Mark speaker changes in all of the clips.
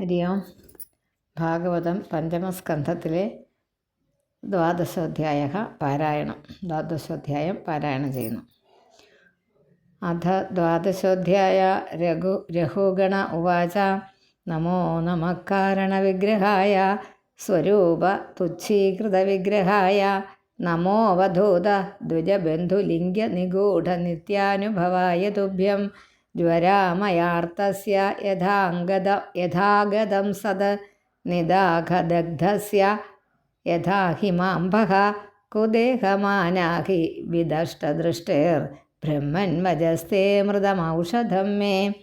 Speaker 1: ഹരി ഓം. ഭാഗവതം പഞ്ചമസ്കന്ധത്തിലെ ദ്വാദശോധ്യായ പാരായണം. ദ്വാദശോധ്യായം പാരായണം ചെയ്യുന്നു. അധ ദ്വാദശോധ്യായ രഘു രഘുഗണ ഉവാച. നമോ നമ കാരണവിഗ്രഹായ. സ്വരൂപ തുച്ഛീകൃതവിഗ്രഹായ. നമോവധൂത ദ്വിജബന്ധുലിംഗ നിഗൂഢ നിത്യാനുഭവായ തുഭ്യം. ज्वरामयार्तस्य यथाङ्गद यथागतं सद निदाघदग्धस्य यथा हिमाम्भः कुदेहमानाहि विदष्टदृष्टेर्ब्रह्मन्वजस्ते मृदमौषधं मे।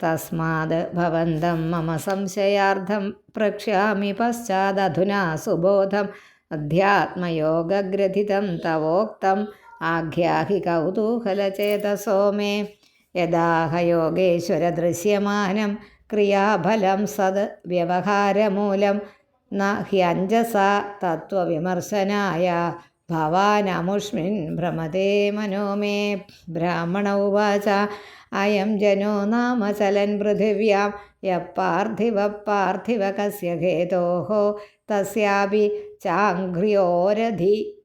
Speaker 1: तस्माद् भवन्तं मम संशयार्थं प्रक्ष्यामि पश्चादधुना सुबोधम् अध्यात्मयोगग्रथितं तवोक्तम् आख्याहि कौतूहलचेतसो मे। യഥാഹയോഗേശ്വരദൃശ്യമാനം ക്രിയാഫലം സത് വ്യവഹാരമൂലം ന ഹ്യഞ്ജസ തത്വവിമർശനായ ഭവാനമുഷ്മിൻ ഭ്രമതേ മനോമേ ബ്രാഹ്മണ ഉവാച അയം ജനോ നാമ ചലൻ പൃഥിവ്യാം യപ്പാർത്ഥിവ പാർത്ഥിവ കസ്യ ഹേതോः തസ്യാപി ചാഘ്ര്യോരധി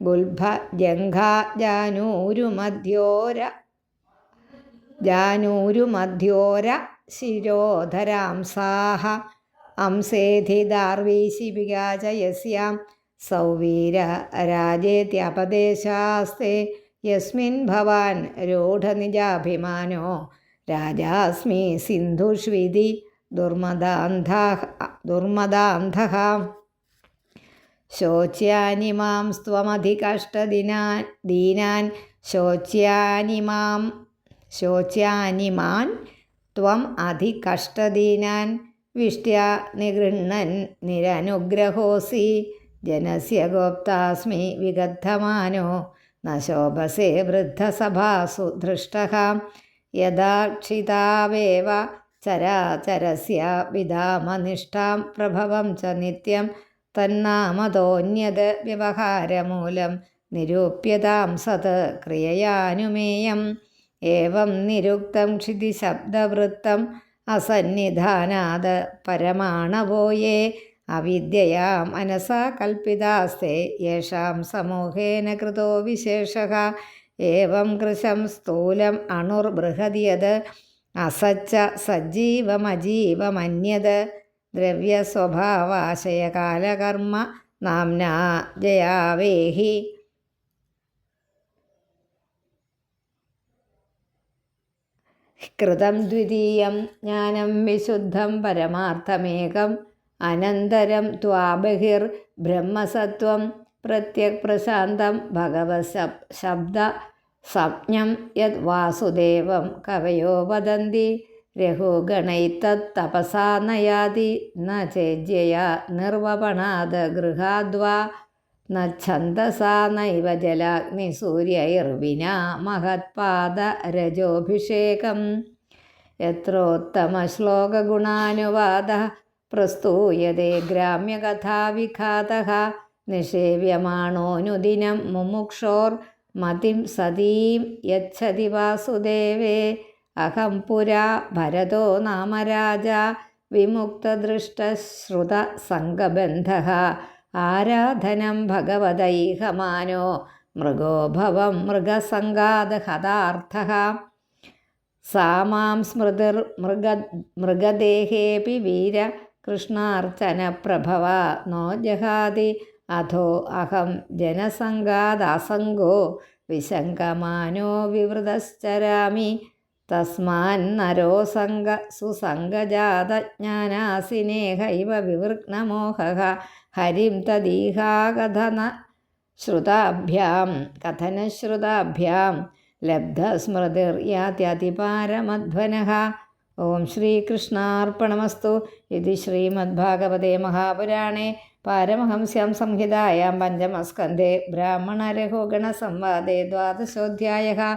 Speaker 1: ഗുൽഭ ജംഘാ ജാനൂരുമധ്യോര ശിരോധരാംസാഹ അംസേധിദാർവീശിപികാച യസ്യാം സൗവീര രാജേത്യപദേശാസ്തെ യസ്മിൻ ഭവാൻ രൂഢനിജാഭിമാനോ. രാജാസ്മി സിന്ധുഷ്വിധി ദുർമദാന്ധ ദുർമദാന്ധ ശോച്യാനി മാം സ്വമധികഷ്ടദിനാൻ ദീനാൻ. ശോച്യാനി മാം ശോച്യാനിമാൻ ത്വം അധികഷ്ടദീനാൻ വിഷ്ട്യ നിഗൃണ്ണൻ നിരനുഗ്രഹോസി. ജനസ്യ ഗോപ്താസ്മി വിഗദ്ധമാനോ. നശോഭസേ ശോഭസേ വൃദ്ധസഭാസു ദൃഷ്ട യഥാക്ഷിതാവേവ ചരാചരസ്യ വിധാമനിഷ്ഠാം പ്രഭവം ച നിത്യം തന്നാമതോന്യത് വ്യവഹാരമൂലം നിരൂപ്യതാം സത് ക്രിയയാനുമേയം. ഏവം നിരുക്തം ക്ഷിതിശബ്ദവൃത്തം അസന്നിധാനാത് പരമാണവോയേ. അവിദ്യയാ മനസാ കൽപ്പിതാസ്തേ യേഷാം സമൂഹേന കൃതോ വിശേഷ. ഏവം കൃശം സ്ഥൂലം അണുർബൃഹതിയത്. അസച്ച സജീവമജീവമന്യത് ദ്രവ്യസ്വഭാവാശയകാലകർമ്മ നാംനാ ജയാവേഹി. കൃതം ദ്വിതീയം ജ്ഞാനം വിശുദ്ധം പരമാർത്ഥമേകം. അനന്തരം ത്വാബഹിർ ബ്രഹ്മസത്വം പ്രത്യക് പ്രശാന്തം ഭഗവത് ശബ്ദ സംജ്ഞം യത് വാസുദേവം കവയോ വദന്തി. രഘുഗണൈത്തപസാ നയാതി. ന ചേജ്യയാ നിർവപണാത് ഗൃഹാദ്വാ. ഛന്ദസാ നൈവ ജലാഗ്നിസൂര്യൈർവിനാ മഹത്പാദരജോഭിഷേകം യത്രോത്തമശ്ലോകഗുണാനുവാദः പ്രസ്തൂയതേ ഗ്രാമ്യകഥാവിഘാതः നിഷേവ്യമാണോനുദിനം മുമുക്ഷോർ മതിം സതീം യച്ഛതി വാസുദേവേ. അഹം പുരാ ഭരതോ നാമ രാജ വിമുക്തദൃഷ്ടശ്രുതസംഗബന്ധः ആരാധനം ഭഗവതൈഹമാനോ മൃഗോഭവം മൃഗസംഗാദഹതാർത്ഥः. സാ മാം സ്മൃതിർ മൃഗ മൃഗദേഹേപി വീര കൃഷ്ണാർച്ചനപ്രഭവ നോ ജഹാതി അധോ അഹം ജനസംഗാദാസംഗോ വിശങ്കമാനോ വിവൃതശ്ചരാമി. തസ്മാന്നരോ സംഗ സുസംഗജാതജ്ഞാനാസിനേഹൈവ വിവൃഗ്നമോഹ ഹരിം തദീഹാകഥന ശ്രുതാഭ്യാം കഥനശ്രുതാഭ്യാം ലബ്ധസ്മൃതിർയാത്യതിപാരമധ്വനഃ ഓം ശ്രീകൃഷ്ണാർപ്പണമസ്തു. ഇത് ശ്രീമദ്ഭാഗവതേ മഹാപുരാണേ. പാരമഹംസ്യാം സംഹിതായാം പഞ്ചമസ്കന്ധേ. ബ്രാഹ്മണരഹോഗണസംവാദേ ദ്വാദശോധ്യായ